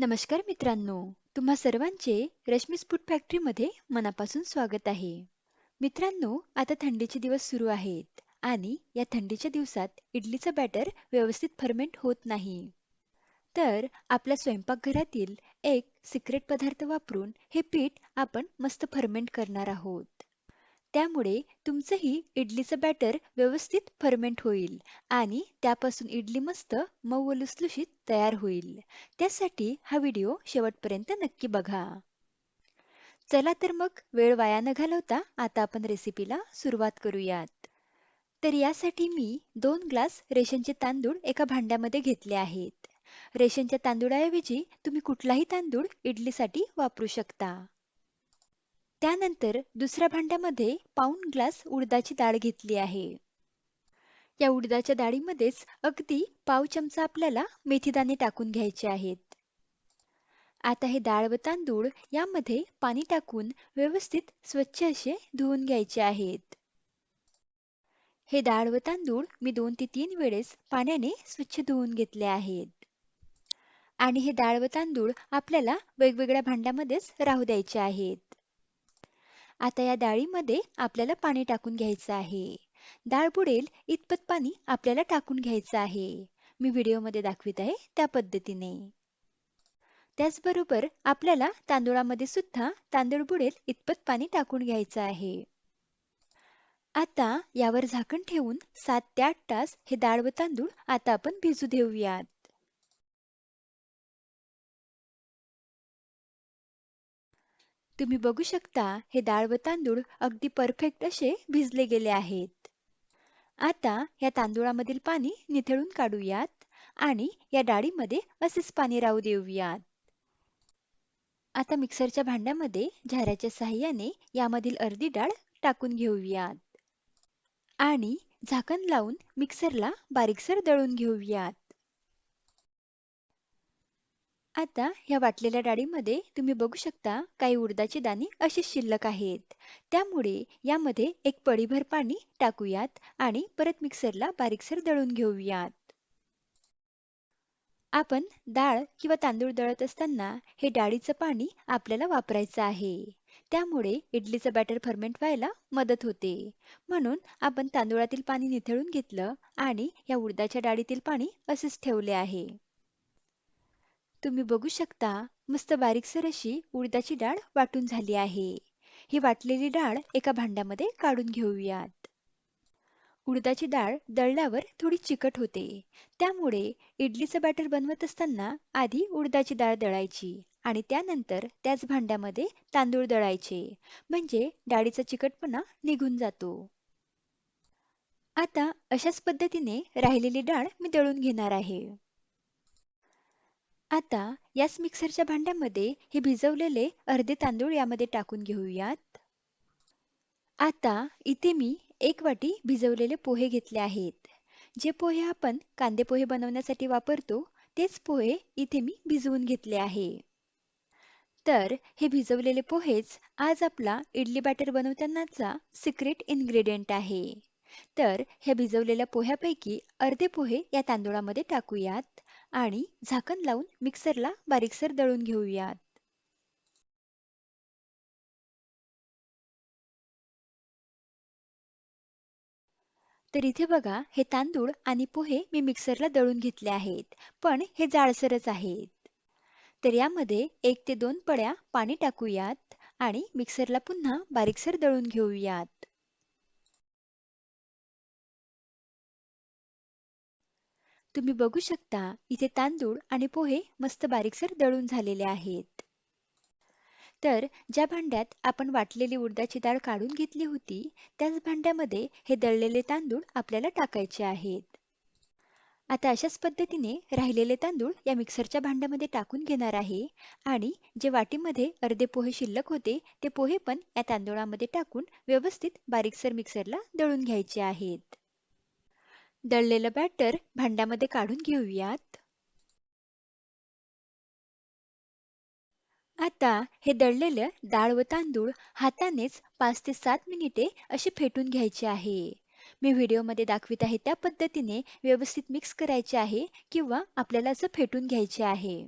नमस्कार मित्रांनो तुम्हा सर्वांचे रश्मीस फूड फॅक्टरीमध्ये मनापासून स्वागत आहे. मित्रांनो आता थंडीचे दिवस सुरू आहेत आणि या थंडीच्या दिवसात इडलीचं बॅटर व्यवस्थित फर्मेंट होत नाही. तर आपल्या स्वयंपाकघरातील एक सिक्रेट पदार्थ वापरून हे पीठ आपण मस्त फर्मेंट करणार आहोत. त्यामुळे तुमचंही इडलीचं बॅटर व्यवस्थित फर्मेंट होईल आणि त्यापासून इडली मस्त मऊ व लुसलुशीत तयार होईल. त्यासाठी हा व्हिडिओ शेवटपर्यंत नक्की बघा. चला तर मग वेळ वाया न घालवता आता आपण रेसिपीला सुरुवात करूयात. तर यासाठी मी दोन ग्लास रेशनचे तांदूळ एका भांड्यामध्ये घेतले आहेत. रेशनच्या तांदूळाऐवजी तुम्ही कुठलाही तांदूळ इडलीसाठी वापरू शकता. त्यानंतर दुसऱ्या भांड्यामध्ये पाऊण ग्लास उडदाची डाळ घेतली आहे. या उडदाच्या डाळीमध्येच अगदी पाव चमचा आपल्याला मेथीदाणे टाकून घ्यायचे आहेत. आता हे डाळ व तांदूळ यामध्ये पाणी टाकून व्यवस्थित स्वच्छ असे धुवून घ्यायचे आहेत. हे डाळ व तांदूळ मी दोन ते तीन वेळेस पाण्याने स्वच्छ धुवून घेतले आहेत. आणि हे डाळ व तांदूळ आपल्याला वेगवेगळ्या भांड्यामध्येच राहू द्यायचे आहेत. आता या डाळीमध्ये आपल्याला पाणी टाकून घ्यायचं आहे. डाळ बुडेल इतपत पाणी आपल्याला टाकून घ्यायचं आहे. मी व्हिडिओमध्ये दाखवित आहे त्या पद्धतीने. त्याचबरोबर आपल्याला तांदूळामध्ये सुद्धा तांदूळ बुडेल इतपत पाणी टाकून घ्यायचं आहे. आता यावर झाकण ठेवून सात ते आठ तास हे डाळ व तांदूळ आता आपण भिजू देऊयात. तुम्ही बघू शकता हे डाळ व तांदूळ अगदी परफेक्ट असे भिजले गेले आहेत. आता या तांदूळामधील पाणी निथळून काढूयात आणि या डाळीमध्ये असेच पाणी राहू देऊयात. आता मिक्सरच्या भांड्यामध्ये झाऱ्याच्या साह्याने यामधील अर्धी डाळ टाकून घेऊयात. आणि झाकण लावून मिक्सरला बारीकसर दळून घेऊयात. आता ह्या वाटलेल्या डाळीमध्ये तुम्ही बघू शकता काही उडदाची दाणे अशी शिल्लक आहेत. त्यामुळे यामध्ये एक पडीभर पाणी टाकूयात आणि परत मिक्सरला बारीकसर दळून घेऊयात. आपण डाळ किंवा तांदूळ दळत असताना हे डाळीचं पाणी आपल्याला वापरायचं आहे. त्यामुळे इडलीचं बॅटर फर्मेंट व्हायला मदत होते. म्हणून आपण तांदूळातील पाणी निथळून घेतलं आणि या उडदाच्या डाळीतील पाणी असेच ठेवले आहे. तुम्ही बघू शकता मस्त बारीकसर अशी उडदाची डाळ वाटून झाली आहे. ही वाटलेली डाळ एका भांड्यामध्ये काढून घेऊयात. उडदाची डाळ दळल्यावर थोडी चिकट होते. त्यामुळे इडलीचं बॅटर बनवत असताना आधी उडदाची डाळ दळायची आणि त्यानंतर त्याच भांड्यामध्ये तांदूळ दळायचे. म्हणजे डाळीचा चिकटपणा निघून जातो. आता अशाच पद्धतीने राहिलेली डाळ मी दळून घेणार आहे. आता याच मिक्सरच्या भांड्यामध्ये हे भिजवलेले अर्धे तांदूळ यामध्ये टाकून घेऊयात. आता इथे मी एक वाटी भिजवलेले पोहे घेतले आहेत. जे पोहे आपण कांदे पोहे बनवण्यासाठी वापरतो तेच पोहे इथे मी भिजवून घेतले आहे. तर हे भिजवलेले पोहेच आज आपला इडली बॅटर बनवतानाचा सिक्रेट इन्ग्रेडियंट आहे. तर ह्या भिजवलेल्या पोह्यापैकी अर्धे पोहे या तांदूळामध्ये टाकूयात. आणि झाकण लावून मिक्सरला बारीकसर दळून घेऊयात. तर इथे बघा हे तांदूळ आणि पोहे मी मिक्सरला दळून घेतले आहेत पण हे जाळसरच आहेत. तर यामध्ये एक ते दोन पड्या पाणी टाकूयात आणि मिक्सरला पुन्हा बारीकसर दळून घेऊयात. तुम्ही बघू शकता इथे तांदूळ आणि पोहे मस्त बारीकसर दळून झालेले आहेत. तर ज्या भांड्यात आपण वाटलेली उडदाची डाळ काढून घेतली होती त्याच भांड्यामध्ये हे दळलेले तांदूळ आपल्याला टाकायचे आहेत. आता अशाच पद्धतीने राहिलेले तांदूळ या मिक्सरच्या भांड्यामध्ये टाकून घेणार आहे आणि जे वाटीमध्ये अर्धे पोहे शिल्लक होते ते पोहे पण या तांदूळामध्ये टाकून व्यवस्थित बारीकसर मिक्सरला दळून घ्यायचे आहेत. दळलेलं बॅटर भांड्यामध्ये काढून घेऊयात. आता हे दळलेलं डाळ व तांदूळ हातानेच पाच ते सात मिनिटे असे फेटून घ्यायचे आहे. मी व्हिडिओमध्ये दाखवित आहे त्या पद्धतीने व्यवस्थित मिक्स करायचे आहे किंवा आपल्याला असं फेटून घ्यायचे आहे.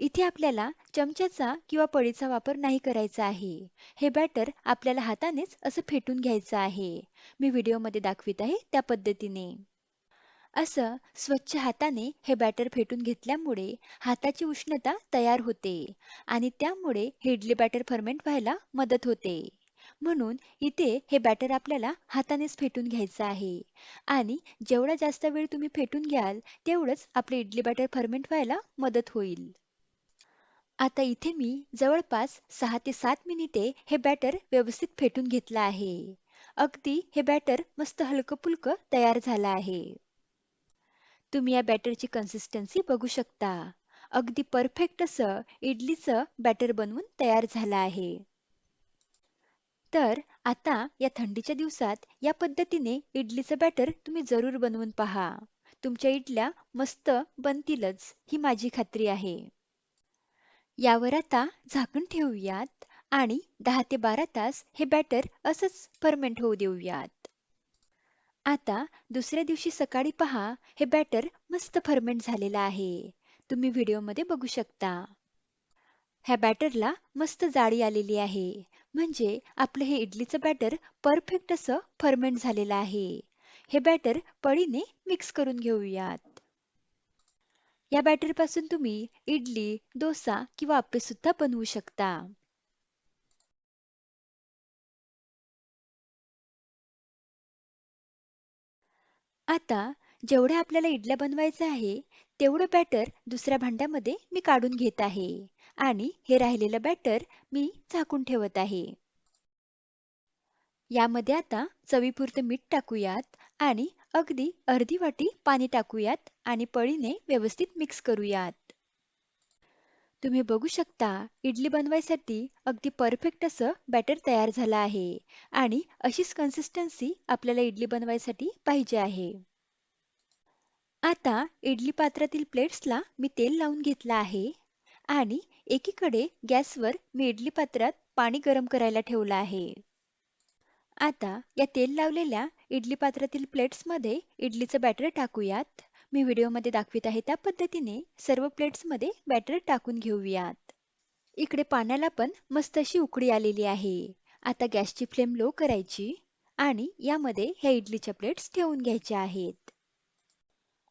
इथे आपल्याला चमच्याचा किंवा पळीचा वापर नाही करायचा आहे. हे बॅटर आपल्याला हातानेच असं फेटून घ्यायचं आहे. मी व्हिडिओमध्ये दाखवित आहे त्या पद्धतीने. असं स्वच्छ हाताने हे बॅटर फेटून घेतल्यामुळे हाताची उष्णता तयार होते आणि त्यामुळे हे इडली बॅटर फर्मेंट व्हायला मदत होते. म्हणून इथे हे बॅटर आपल्याला हातानेच फेटून घ्यायचं आहे. आणि जेवढा जास्त वेळ तुम्ही फेटून घ्याल तेवढंच आपले इडली बॅटर फर्मेंट व्हायला मदत होईल. आता इथे मी जवळपास सहा ते सात मिनिटे हे बॅटर व्यवस्थित फेटून घेतलं आहे. अगदी हे बॅटर मस्त हलकं तयार झालं आहे. तुम्ही या बॅटरची कन्सिस्टन्सी बघू शकता. अगदी परफेक्ट असं इडलीचं बॅटर बनवून तयार झालं आहे. तर आता या थंडीच्या दिवसात या पद्धतीने इडलीचं बॅटर तुम्ही जरूर बनवून पहा. तुमच्या इडल्या मस्त बनतीलच ही माझी खात्री आहे. यावर आता झाकण ठेवूयात आणि दहा ते बारा तास हे बॅटर असंच फर्मेंट होऊ देऊयात. आता दुसऱ्या दिवशी सकाळी पहा हे बॅटर मस्त फर्मेंट झालेलं आहे. तुम्ही व्हिडिओमध्ये बघू शकता. ह्या बॅटरला मस्त जाळी आलेली आहे. म्हणजे आपलं हे इडलीचं बॅटर परफेक्ट असं फर्मेंट झालेलं आहे. हे बॅटर पळीने मिक्स करून घेऊयात. या बॅटरपासून तुम्ही इडली डोसा किंवा आप्पे सुद्धा बनवू शकता. आता जेवढ्या आपल्याला इडल्या बनवायचं आहे तेवढं बॅटर दुसऱ्या भांड्यामध्ये मी काढून घेत आहे. आणि हे राहिलेलं बॅटर मी झाकून ठेवत आहे. यामध्ये आता चवीपुरतं मीठ टाकूयात आणि अगदी अर्धी वाटी पाणी टाकूयात आणि पळीने व्यवस्थित मिक्स करूयात. तुम्ही बघू शकता इडली बनवायसाठी अगदी परफेक्ट असं बॅटर तयार झालं आहे आणि अशीच कन्सिस्टन्सी आपल्याला इडली बनवायसाठी पाहिजे आहे. आता इडली पात्रातील प्लेट्सला मी तेल लावून घेतलं आहे आणि एकीकडे गॅसवर मी इडली पात्रात पाणी गरम करायला ठेवलं आहे. आता या तेल लावलेल्या इडली पात्रातील प्लेट्समध्ये इडलीचं बॅटर टाकूयात. मी व्हिडिओमध्ये दाखवित आहे त्या पद्धतीने सर्व प्लेट्समध्ये बॅटर टाकून घेऊयात. इकडे पाण्याला पण मस्त अशी उकडी आलेली आहे. आता गॅसची फ्लेम लो करायची आणि यामध्ये ह्या इडलीच्या प्लेट्स ठेवून घ्यायच्या आहेत.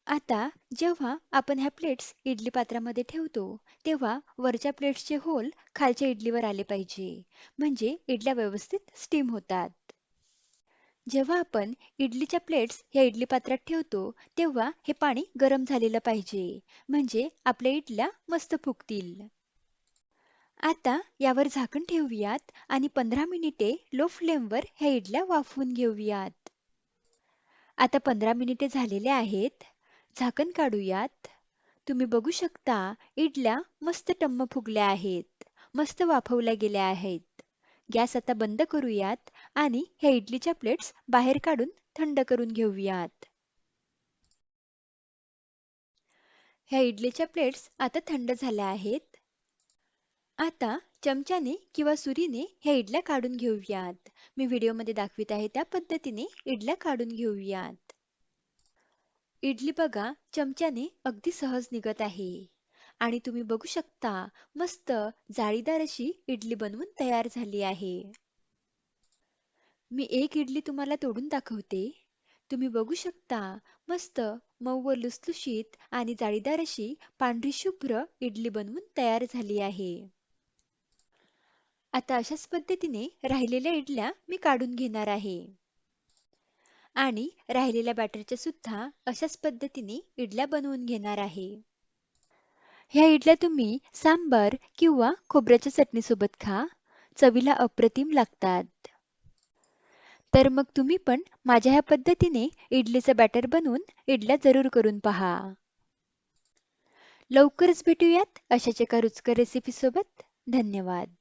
आता जेव्हा आपण ह्या प्लेट्स इडली पात्रामध्ये ठेवतो तेव्हा वरच्या प्लेट्सचे होल खालच्या इडलीवर आले पाहिजे. म्हणजे इडल्या व्यवस्थित स्टीम होतात. जेव्हा आपण इडलीच्या प्लेट्स ह्या इडली पात्रात ठेवतो तेव्हा हे पाणी गरम झालेलं पाहिजे. म्हणजे आपल्या इडल्या मस्त फुगतील. आता यावर झाकण ठेवूयात आणि पंधरा मिनिटे लो फ्लेमवर ह्या इडल्या वाफवून घेऊयात. आता पंधरा मिनिटे झालेले आहेत. झाकण काढूयात. तुम्ही बघू शकता इडल्या मस्त टम्म फुगल्या आहेत. मस्त वाफवल्या गेल्या आहेत. गॅस आता बंद करूयात आणि ह्या इडलीच्या प्लेट्स बाहेर काढून थंड करून घेऊयात. ह्या इडलीच्या प्लेट्स आता थंड झाल्या आहेत. आता चमच्याने किंवा सुरीने ह्या इडल्या काढून घेऊयात. मी व्हिडिओमध्ये दाखवित आहे त्या पद्धतीने इडल्या काढून घेऊयात. इडली बघा चमच्याने अगदी सहज निघत आहे. आणि तुम्ही बघू शकता मस्त जाळीदार अशी इडली बनवून तयार झाली आहे. मी एक इडली तुम्हाला तोडून दाखवते. तुम्ही बघू शकता मस्त मऊ व लुसलुशीत आणि जाळीदार अशी पांढरी शुभ्र इडली बनवून तयार झाली आहे. आता अशाच पद्धतीने राहिलेल्या इडल्या मी काढून घेणार आहे. आणि राहिलेल्या बॅटरच्या सुद्धा अशाच पद्धतीने इडल्या बनवून घेणार आहे. ह्या इडल्या तुम्ही सांबर किंवा खोबऱ्याच्या चटणीसोबत खा. चवीला अप्रतिम लागतात. तर मग तुम्ही पण माझ्या ह्या पद्धतीने इडलीचं बॅटर बनवून इडल्या जरूर करून पहा. लवकरच भेटूयात अशाच एका रुचकर रेसिपी सोबत. धन्यवाद.